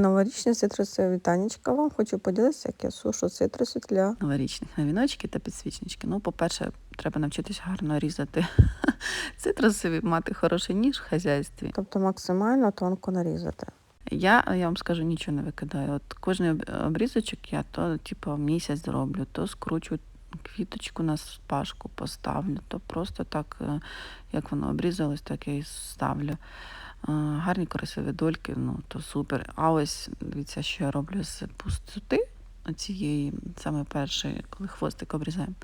Новорічні цитрусові вітанечка вам хочу поділитися, як я сушу цитруси для новорічних на віночки та підсвічнички. Ну, по-перше, треба навчитись гарно різати цитруси, мати хороший ніж в хазяйстві. тобто максимально тонко нарізати. Я, я вам скажу, нічого не викидаю. От кожний обрізочок я то типу, місяць зроблю, то скручу квіточку на спашку поставлю, то просто так, е, як воно обрізалось, так я і ставлю. Гарні красиві дольки, ну то супер. А ось дивіться, що я роблю з пустоти цієї саме першої, коли хвостик обрізаємо.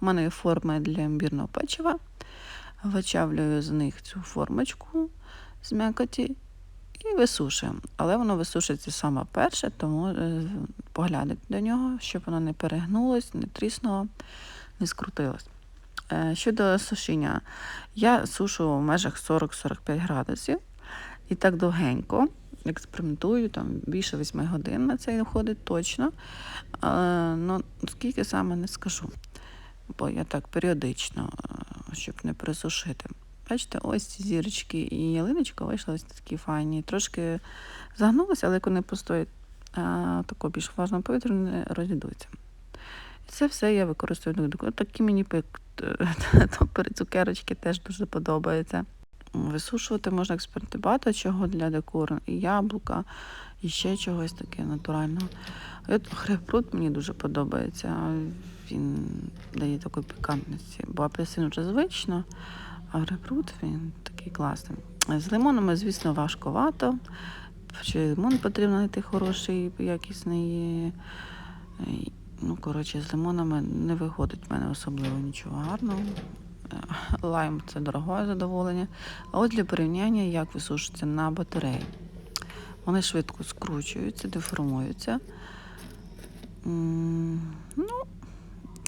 У мене є форма для імбірного печива. Вичавлюю з них цю формочку з м'якоті і висушуємо. Але воно висушується саме перше, тому е, поглядайте до нього, щоб воно не перегнулось, не тріснуло, не скрутилось. Е, Щодо сушіння, я сушу в межах 40-45 градусів і так довгенько. Експериментую, там більше 8 годин на це виходить точно. Е, Ну, скільки саме не скажу, бо я так періодично, е, щоб не пересушити. Бачите, ось ці зірочки і ялиночка вийшли ось такі файні. Трошки загнулися, але як вони постоять а, тако більш влажного повітря, не розійдуться. І це все я використовую. Такі мені пик, топери, цукерочки теж дуже подобаються. Висушувати можна експерти багато чого для декору, і яблука, і ще чогось таке натурального. А От грейпфрут мені дуже подобається. Він дає такої пікантності, бо апельсин вже звично, а грейпфрут він такий класний. З лимонами, звісно, важковато. Чи лимон потрібно знайти хороший, якісний. Ну, коротше, з лимонами не виходить в мене особливо нічого гарного. Е, Лайм це дорогое задоволення. А от для порівняння, як висушується на батареї. Вони швидко скручуються, деформуються. Ну,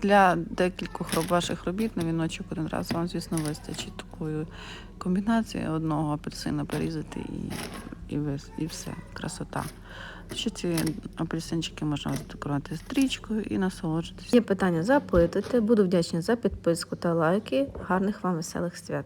для декількох ваших робіт на віночок один раз вам, звісно, вистачить такої комбінації одного апельсина порізати і, і, вис- і все, красота. Ще ці апельсинчики можна декорувати стрічкою і насолоджуватися. Є питання, запитуйте. Буду вдячна за підписку та лайки. Гарних вам веселих свят.